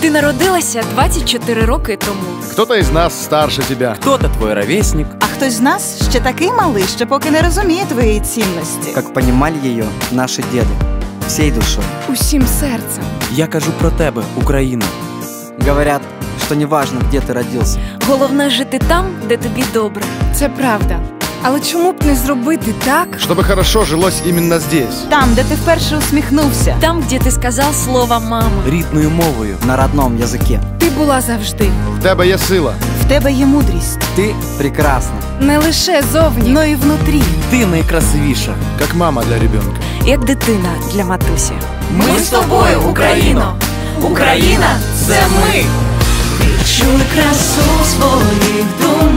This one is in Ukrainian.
Ти народилася 24 роки тому. Кто-то из нас старше тебя. Кто-то твой ровесник, А хтось з нас ще такий малий, що поки не розуміє твоєї цінності. как понимали ее наши деды, всей душой. Усім серцем. я кажу про тебе, Україна. Говорят, что неважно, где ты родился, Головне жити там, де тобі добре. Це правда. Але чому б не зробити так? Чтобы хорошо жилось именно здесь. Там, де ти вперше усміхнувся. Там, де ти сказав слово мама. Рідною мовою. на родном языке. Ти була завжди. В тебе є сила. В тебе є мудрість, Ты прекрасна. Не лише зовні. но і внутрі. Ти найкрасивіша. Как мама для ребенка. Як дитина для матусі. Ми з тобою, Україно! Україна це ми! Відчуй красу своїх думок